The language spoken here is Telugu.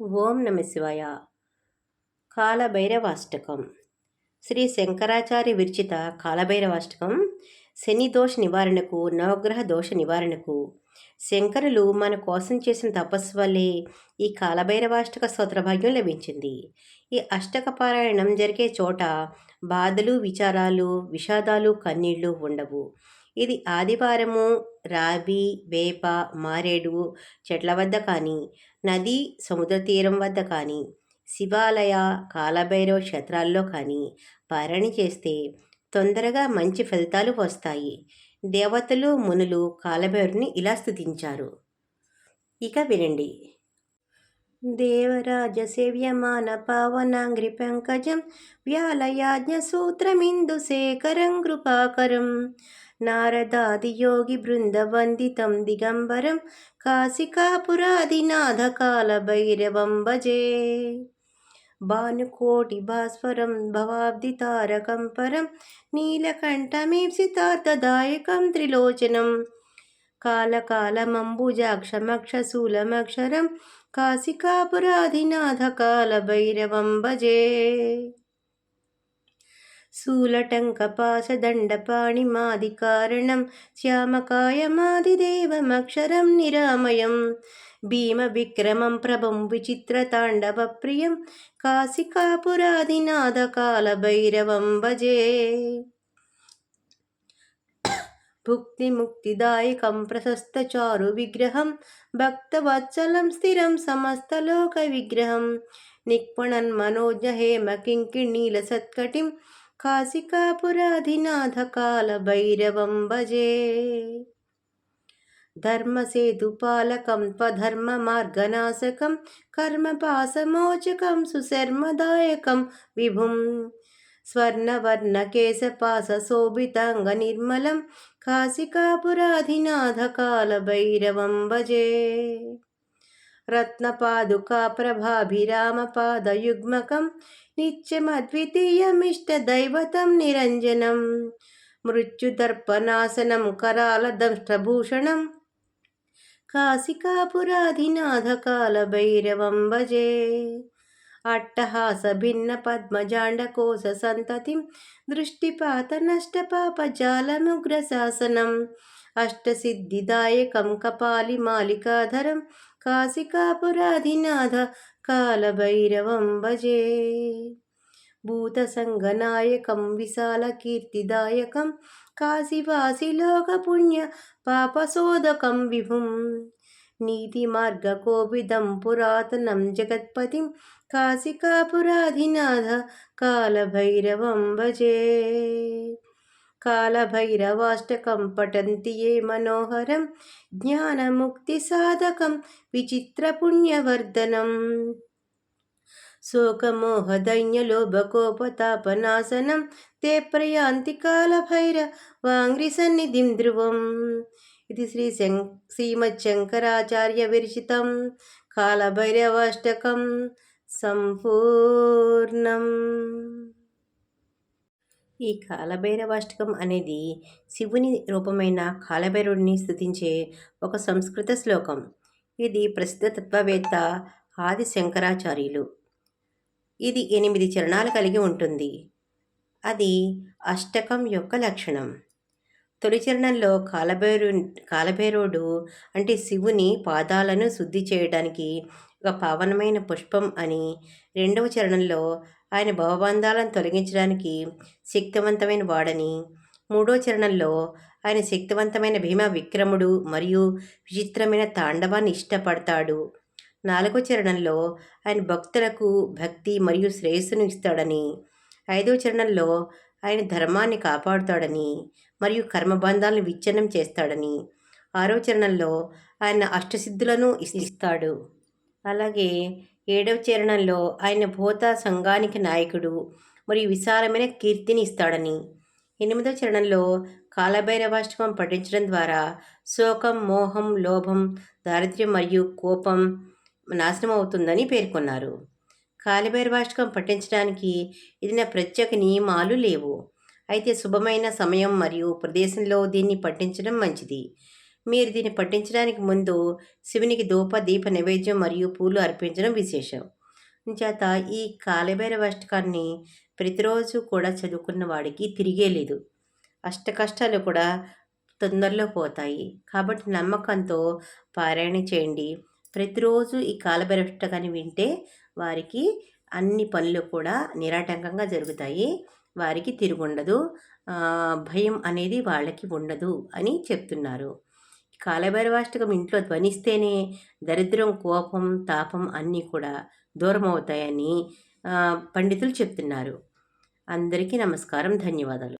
ఓం నమ శివాయ. కాలభైరవాష్టకం. శ్రీ శంకరాచార్య విరచిత కాలభైరవాష్టకం శని దోష నివారణకు నవగ్రహ దోష నివారణకు. శంకరులు మన కోసం చేసిన తపస్సు వల్లే ఈ కాలభైరవాష్టక స్తోత్రభాగ్యం లభించింది. ఈ అష్టక పారాయణం జరిగే చోట బాధలు విచారాలు విషాదాలు కన్నీళ్ళు ఉండవు. ఇది ఆదివారము రావి వేప మారేడు చెట్ల వద్ద కానీ నది సముద్ర తీరం వద్ద కానీ శివాలయ కాలభైరవ క్షేత్రాల్లో కానీ పారాయణ చేస్తే తొందరగా మంచి ఫలితాలు వస్తాయి. దేవతలు మునులు కాలభైరుని ఇలా స్థుతించారు ఇక వినండి. దేవరాజ సేవ్యమాన పావనాంగ్రి పంకజం వ్యాలయాజ్ఞ సూత్రమిందు శేఖరం కృపాకరం. నారదాదియోగి బృందవందితం దిగంబరం కాశికాపురాదినాథ కాలభైరవం భజే భానుకోటి భాస్వరం భవాబ్ది తారకం పరం నీలకంఠమీప్సితార్థదాయకం త్రిలోచనం కాలకాలమంబుజాక్షమక్షశూలమక్షరం కాశికాపురాధినాథ కాలభైరవం భజే శూలటంకపాశదండపాణిమాదికారణం శ్యామకాయమాదిదేవమక్షరం నిరామయం భీమవిక్రమం ప్రభం విచిత్రతాండవప్రియం కాశికాపురాదినాథకాలభైరవం భజే భుక్తిముక్తిదాయకం ప్రశస్తచారు విగ్రహం భక్తవత్సలం స్థిరం సమస్తలోక విగ్రహం నిక్పణన్ మనోజ హేమ కింకిణీల సత్కటిం కింకిణీలసత్కటిం కాశికాపురాధినాథకాలభైరవం భజే. ధర్మసేతుపాలకం త్వధర్మమార్గనాశకం కర్మపాసమోచకం సుశర్మదాయకం విభుం. రత్నపాదుకా ప్రభాభిరామపాదయుగ్మకం నిత్యమద్వితీయమిష్టదైవతం నిరంజనం మృత్యుదర్పనాశనం కరాలదంష్టభూషణం కాశికాపురాధినాథకాలభైరవం భజే అట్టహాసభిన్న పద్మజాండకోశ సంతతిం దృష్టిపాతనష్టపాపజాలముగ్రశాసనం అష్టసిద్ధిదాయకం కపాలి మాలికాధరం కాశికాపురాధినాథ కాలభైరవం భజే భూతసంగనాయకం విశాలకీర్తిదాయకం కాశీవాసిలోకపుణ్య పాపశోధకం విభుం నీతి మార్గకోపిదం పురాతనం జగత్పతిం కాశికాపురాధినాథ కాలభైరవం భజే కాలభైరవాష్టకం పఠంతియే మనోహరం జ్ఞానముక్తి సాధకం విచిత్ర పుణ్యవర్ధనం శోకమోహదైన్యలోభకోపతాపనాశనం తే ప్రయాంతి కాలభైర వాంగ్రి సన్నిధిం ధ్రువం ఇది శ్రీ శం విరచితం కాలభైరవాష్టకం సంపూర్ణం ఈ కాలభైరవాష్టకం అనేది శివుని రూపమైన కాలభైరవుడిని స్థుతించే ఒక సంస్కృత శ్లోకం. ఇది ప్రసిద్ధ తత్వవేత్త ఆది శంకరాచార్యులు. ఇది ఎనిమిది చరణాలు కలిగి ఉంటుంది. అది అష్టకం యొక్క లక్షణం. తొలి చరణంలో కాలభైరు కాలభైరవుడు అంటే శివుని పాదాలను శుద్ధి చేయడానికి ఒక పావనమైన పుష్పం అని రెండవ చరణంలో ఆయన భవబంధాలను తొలగించడానికి శక్తివంతమైన వాడని మూడో చరణంలో ఆయన శక్తివంతమైన భీమ విక్రముడు మరియు విచిత్రమైన తాండవాన్ని ఇష్టపడతాడు. నాలుగో చరణంలో ఆయన భక్తులకు భక్తి మరియు శ్రేయస్సును ఇస్తాడని ఐదో చరణంలో ఆయన ధర్మాన్ని కాపాడుతాడని మరియు కర్మబంధాలను విచ్ఛిన్నం చేస్తాడని ఆరో చరణంలో ఆయన అష్టసిద్ధులను ఇస్తాడు. అలాగే ఏడవ చరణంలో ఆయన భూత సంఘానికి నాయకుడు. మరియు విశాలమైన కీర్తిని ఇస్తాడని. ఎనిమిదవ చరణంలో కాలభైరవాష్టకం పఠించడం ద్వారా శోకం మోహం లోభం దారిద్ర్యం మరియు కోపం నాశనం అవుతుందని పేర్కొన్నారు. కాలభైరవాష్టకం పఠించడానికి ఇది నా ప్రత్యేక నియమాలు లేవు. అయితే శుభమైన సమయం మరియు ప్రదేశంలో దీన్ని పఠించడం మంచిది. మీరు దీన్ని పట్టించడానికి ముందు శివునికి ధూప దీప నైవేద్యం మరియు పూలు అర్పించడం విశేషం. చేత ఈ కాలభైరవ అష్టకాన్ని ప్రతిరోజు కూడా చదువుకున్న వాడికి తిరిగే లేదు. అష్ట కష్టాలు కూడా తొందరలో పోతాయి. కాబట్టి నమ్మకంతో పారాయణ చేయండి. ప్రతిరోజు ఈ కాలభైరవ అష్టకాన్ని వింటే వారికి అన్ని పనులు కూడా నిరాటంకంగా జరుగుతాయి. వారికి తిరుగుండదు. భయం అనేది వాళ్ళకి ఉండదు అని చెప్తున్నారు. కాలభైరవాష్టకం ఇంట్లో ధ్వనిస్తేనే దరిద్రం కోపం తాపం అన్నీ కూడా దూరం అవుతాయని పండితులు చెప్తున్నారు. అందరికీ నమస్కారం ధన్యవాదాలు.